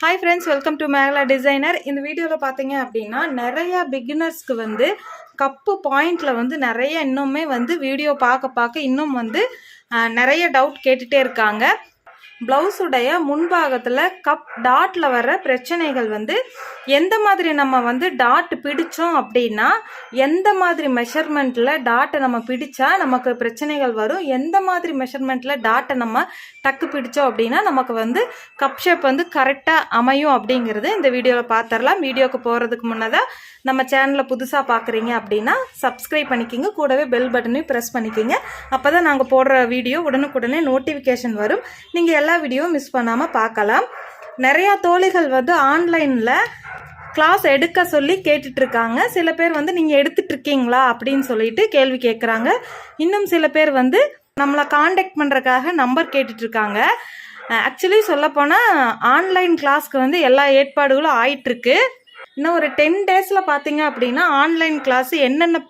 Hi friends welcome to Megala designer இந்த வீடியோவில் பார்த்தீங்க அப்படின்னா நிறைய பிகினர்ஸ்க்கு வந்து கப்பு பாயிண்டில் வந்து நிறைய இன்னுமே வந்து வீடியோ பார்க்க பார்க்க இன்னும் வந்து நிறைய டவுட் கேட்டுகிட்டே இருக்காங்க. ப்ளவுஸுடைய முன்பாகத்தில் கப் டாட்டில் வர பிரச்சனைகள் வந்து எந்த மாதிரி நம்ம வந்து டாட் பிடிச்சோம் அப்படின்னா எந்த மாதிரி மெஷர்மெண்ட்டில் டாட்டை நம்ம பிடிச்சா நமக்கு பிரச்சனைகள் வரும் எந்த மாதிரி மெஷர்மெண்ட்டில் டாட்டை நம்ம டக்கு பிடிச்சோம் அப்படின்னா நமக்கு வந்து கப் ஷேப் வந்து கரெக்டாக அமையும் அப்படிங்கிறது இந்த வீடியோவில் பார்த்துடலாம் வீடியோக்கு போகிறதுக்கு முன்னதாக நம்ம சேனலை புதுசாக பார்க்குறீங்க அப்படின்னா சப்ஸ்கிரைப் பண்ணிக்கிங்க. கூடவே பெல் பட்டனையும் ப்ரெஸ் பண்ணிக்கிங்க. அப்போ தான் நாங்கள் போடுற வீடியோ உடனுக்குடனே நோட்டிஃபிகேஷன் வரும். நீங்கள் எல்லா வீடியோவும் மிஸ் பண்ணாமல் பார்க்கலாம். நிறையா தோழிகள் வந்து ஆன்லைனில் கிளாஸ் எடுக்க சொல்லி கேட்டுட்ருக்காங்க. சில பேர் வந்து நீங்கள் எடுத்துட்ருக்கீங்களா அப்படின்னு சொல்லிட்டு கேள்வி கேட்குறாங்க இன்னும் சில பேர் வந்து நம்மளை காண்டாக்ட் பண்ணுறக்காக நம்பர் கேட்டுட்ருக்காங்க. ஆக்சுவலி சொல்லப்போனால் ஆன்லைன் கிளாஸ்க்கு வந்து எல்லா ஏற்பாடுகளும் ஆயிட்டிருக்கு இன்னும் ஒரு டென் டேஸில் பார்த்தீங்க அப்படின்னா ஆன்லைன் கிளாஸ் என்னென்ன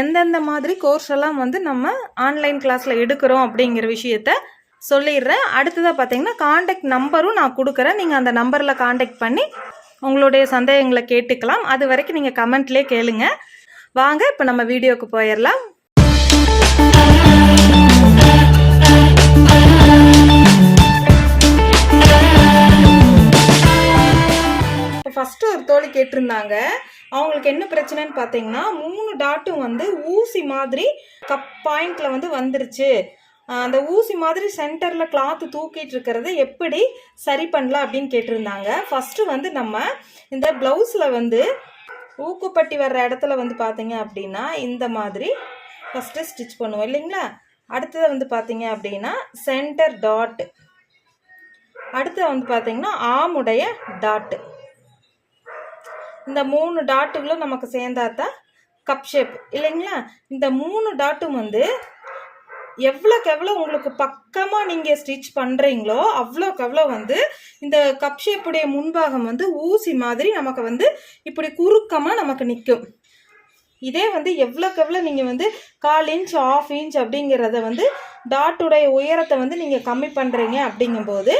எந்தெந்த மாதிரி கோர்ஸ் எல்லாம் வந்து நம்ம ஆன்லைன் கிளாஸில் எடுக்கிறோம் அப்படிங்கிற விஷயத்த சொல்லிடுறேன். அடுத்ததாக பார்த்தீங்கன்னா காண்டாக்ட் நம்பரும் நான் கொடுக்குறேன். நீங்கள் அந்த நம்பரில் காண்டாக்ட் பண்ணி உங்களுடைய சந்தேகங்களை கேட்டுக்கலாம். அது வரைக்கும் நீங்கள் கமெண்ட்லேயே கேளுங்க. வாங்க இப்போ நம்ம வீடியோவுக்கு போயிடலாம். இப்போ ஃபஸ்ட்டு ஒரு தோழி கேட்டிருந்தாங்க. அவங்களுக்கு என்ன பிரச்சனைன்னு பார்த்தீங்கன்னா மூணு டாட்டும் வந்து ஊசி மாதிரி கப் பாயிண்ட்ல வந்து வந்துருச்சு. அந்த ஊசி மாதிரி சென்டரில் கிளாத்து தூக்கிட்டு இருக்கிறத எப்படி சரி பண்ணலாம் அப்படின்னு கேட்டிருந்தாங்க. ஃபஸ்ட்டு வந்து நம்ம இந்த ப்ளவுஸில் வந்து ஊக்குப்பட்டி வர்ற இடத்துல வந்து பார்த்தீங்க அப்படின்னா இந்த மாதிரி ஃபஸ்ட்டு ஸ்டிச் பண்ணுவோம் இல்லைங்களா? அடுத்தது வந்து பார்த்தீங்க அப்படின்னா சென்டர் டாட் அடுத்தது வந்து பார்த்தீங்கன்னா ஆமுடைய டாட்டு இந்த மூணு டாட்டுகளும் நமக்கு சேர்ந்தாதான் கப் ஷேப் இல்லைங்களா? இந்த மூணு டாட்டும் வந்து எவ்வளோக்கு எவ்வளோ உங்களுக்கு பக்கமாக நீங்கள் ஸ்டிச் பண்ணுறீங்களோ அவ்வளோக்கு அவ்வளோ வந்து இந்த கப் ஷேப்புடைய முன்பாகம் வந்து ஊசி மாதிரி நமக்கு வந்து இப்படி குறுக்கமாக நமக்கு நிற்கும் இதே வந்து எவ்வளோக்கு எவ்வளோ நீங்கள் வந்து கால் இன்ச் ஆஃப் இன்ச் அப்படிங்கிறத வந்து டாட்டுடைய உயரத்தை வந்து நீங்கள் கம்மி பண்ணுறீங்க அப்படிங்கும்போது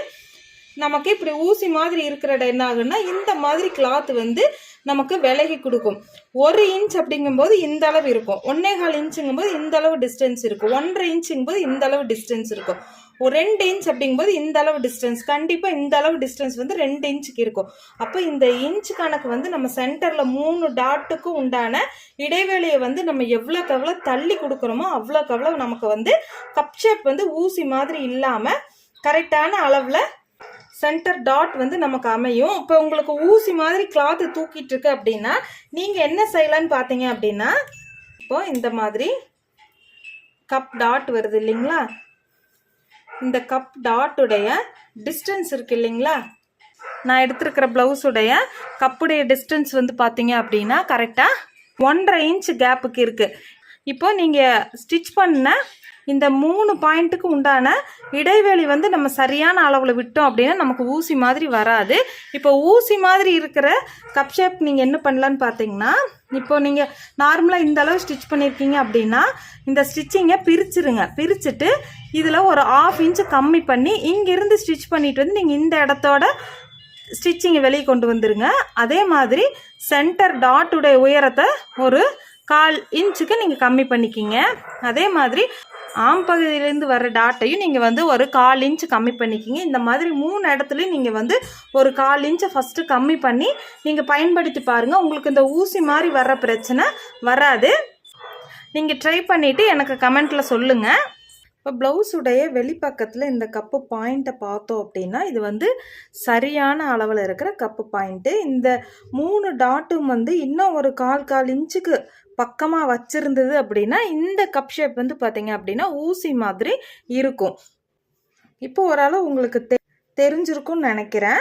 நமக்கு இப்படி ஊசி மாதிரி இருக்கிற இடம் என்ன ஆகுன்னா இந்த மாதிரி கிளாத் வந்து நமக்கு விலகி கொடுக்கும். ஒரு இன்ச் அப்படிங்கும்போது இந்த அளவு இருக்கும். ஒன்னே கால் இன்ச்சுங்கும்போது இந்த அளவு டிஸ்டன்ஸ் இருக்கும். ஒன்றரை இன்ச்சுங்கும்போது இந்த அளவு டிஸ்டன்ஸ் இருக்கும். ஒரு ரெண்டு இன்ச் அப்படிங்கும்போது இந்த அளவு டிஸ்டன்ஸ் கண்டிப்பாக இந்த அளவு டிஸ்டன்ஸ் வந்து ரெண்டு இன்ச்சுக்கு இருக்கும். அப்போ இந்த இன்ச் கணக்கு வந்து நம்ம சென்டரில் மூணு டாட்டுக்கும் உண்டான இடைவேளையை வந்து நம்ம எவ்வளோக்கு எவ்வளோ தள்ளி கொடுக்குறோமோ அவ்வளோக்கு அவ்வளோ நமக்கு வந்து கப் ஷேப் வந்து ஊசி மாதிரி இல்லாமல் கரெக்டான அளவில் சென்டர் டாட் வந்து நமக்கு அமையும். இப்போ உங்களுக்கு ஊசி மாதிரி கிளாத்து தூக்கிட்டு இருக்கு அப்படின்னா நீங்கள் என்ன செய்யலான்னு பார்த்தீங்க அப்படின்னா இப்போ இந்த மாதிரி கப் டாட் வருது இல்லைங்களா? இந்த கப் டாட்டுடைய டிஸ்டன்ஸ் இருக்கு இல்லைங்களா? நான் எடுத்திருக்கிற ப்ளவுஸுடைய கப்புடைய டிஸ்டன்ஸ் வந்து பார்த்தீங்க அப்படின்னா கரெக்டாக ஒன்றரை இன்ச் கேப்புக்கு இருக்குது இப்போ நீங்கள் ஸ்டிச் பண்ண இந்த மூணு பாயிண்ட்டுக்கு உண்டான இடைவெளி வந்து நம்ம சரியான அளவில் விட்டோம் அப்படின்னா நமக்கு ஊசி மாதிரி வராது. இப்போ ஊசி மாதிரி இருக்கிற கப் ஷேப் நீங்கள் என்ன பண்ணலான்னு பார்த்தீங்கன்னா இப்போ நீங்கள் நார்மலாக இந்த அளவு ஸ்டிச் பண்ணியிருக்கீங்க அப்படின்னா இந்த ஸ்டிச்சிங்கை பிரிச்சுருங்க. பிரிச்சுட்டு இதில் ஒரு ஆஃப் இன்ச்சு கம்மி பண்ணி இங்கேருந்து ஸ்டிச் பண்ணிட்டு வந்து நீங்கள் இந்த இடத்தோட ஸ்டிச்சிங்கை வெளியே கொண்டு வந்துருங்க. அதே மாதிரி சென்டர் டாட்டுடைய உயரத்தை ஒரு கால் இன்ச்சுக்கு நீங்கள் கம்மி பண்ணிக்கிங்க. அதே மாதிரி ஆம் பகுதியிலேருந்து வர டாட்டையும் நீங்கள் வந்து ஒரு கால் இன்ச் கம்மி பண்ணிக்கிங்க. இந்த மாதிரி மூணு இடத்துலையும் நீங்கள் வந்து ஒரு கால் இன்ச்சை ஃபஸ்ட்டு கம்மி பண்ணி நீங்கள் பயன்படுத்தி பாருங்கள் உங்களுக்கு இந்த ஊசி மாதிரி வர்ற பிரச்சனை வராது. நீங்கள் ட்ரை பண்ணிவிட்டு எனக்கு கமெண்ட்டில் சொல்லுங்கள் இப்போ ப்ளவுஸுடைய வெளிப்பக்கத்தில் இந்த கப்பு பாயிண்ட்டை பார்த்தோம் அப்படின்னா இது வந்து சரியான அளவில் இருக்கிற கப்பு பாயிண்ட்டு இந்த மூணு டாட்டும் வந்து இன்னும் ஒரு கால் கால் இன்ச்சுக்கு பக்கமாக வச்சிருந்தது அப்படின்னா இந்த கப் ஷேப் வந்து பார்த்தீங்க அப்படின்னா ஊசி மாதிரி இருக்கும். இப்போ ஓரளவு உங்களுக்கு தெ தெரிஞ்சிருக்கும்னு நினைக்கிறேன்.